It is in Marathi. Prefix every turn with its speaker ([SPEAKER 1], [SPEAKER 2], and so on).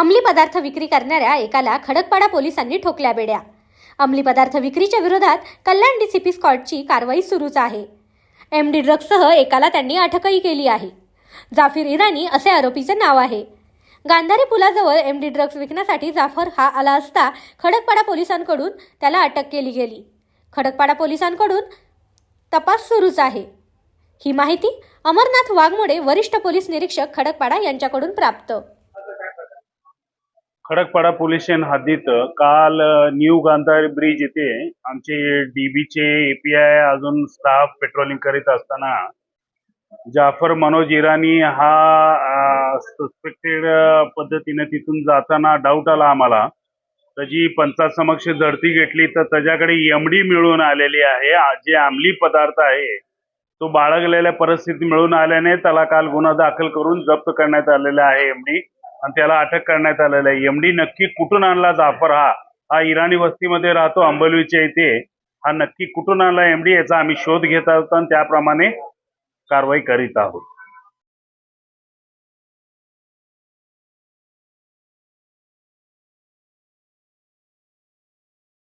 [SPEAKER 1] पदार्थ विक्री करणाऱ्या एकाला खडकपाडा पोलिसांनी ठोकल्या बेड्या. अंमली पदार्थ विक्रीच्या विरोधात कल्याण डीसीपी स्कॉटची कारवाई सुरूच आहे. एम डी ड्रग्जसह एकाला त्यांनी अटकही केली आहे. जाफिर इराणी असे आरोपीचे नाव आहे. गांधारी पुलाजवळ एम डी ड्रग्ज विकण्यासाठी जाफर हा आला असता खडकपाडा पोलिसांकडून त्याला अटक केली गेली. खडकपाडा पोलिसांकडून तपास सुरूच आहे. ही माहिती अमरनाथ वाघमोडे वरिष्ठ पोलीस निरीक्षक खडकपाडा यांच्याकडून प्राप्त.
[SPEAKER 2] खडकपाडा पोलीस स्टेशन हद्दीत काल न्यू गांधारी ब्रिज येथे आमचे डीबीचे एपीआय अजून स्टाफ पेट्रोलिंग करीत असताना जाफर मनोज इराणी हा सस्पेक्टेड पद्धतीने तिथून जाताना डाऊट आला आम्हाला. त्याची पंचायत समक्ष झडती घेतली तर त्याच्याकडे एमडी मिळून आलेली आहे. जे अंमली पदार्थ आहे तो बाळगलेल्या परिस्थिती मिळून आल्याने त्याला काल गुन्हा दाखल करून जप्त करण्यात आलेला आहे एमडी आणि त्याला अटक करण्यात आलेलं आहे. एमडी नक्की कुठून आणला जाफर हा? हा इराणी वस्तीमध्ये राहतो अंबलवीच्या इथे. हा नक्की कुठून आणला एमडी याचा आम्ही शोध घेत आहोत आणि त्याप्रमाणे कारवाई करीत आहोत.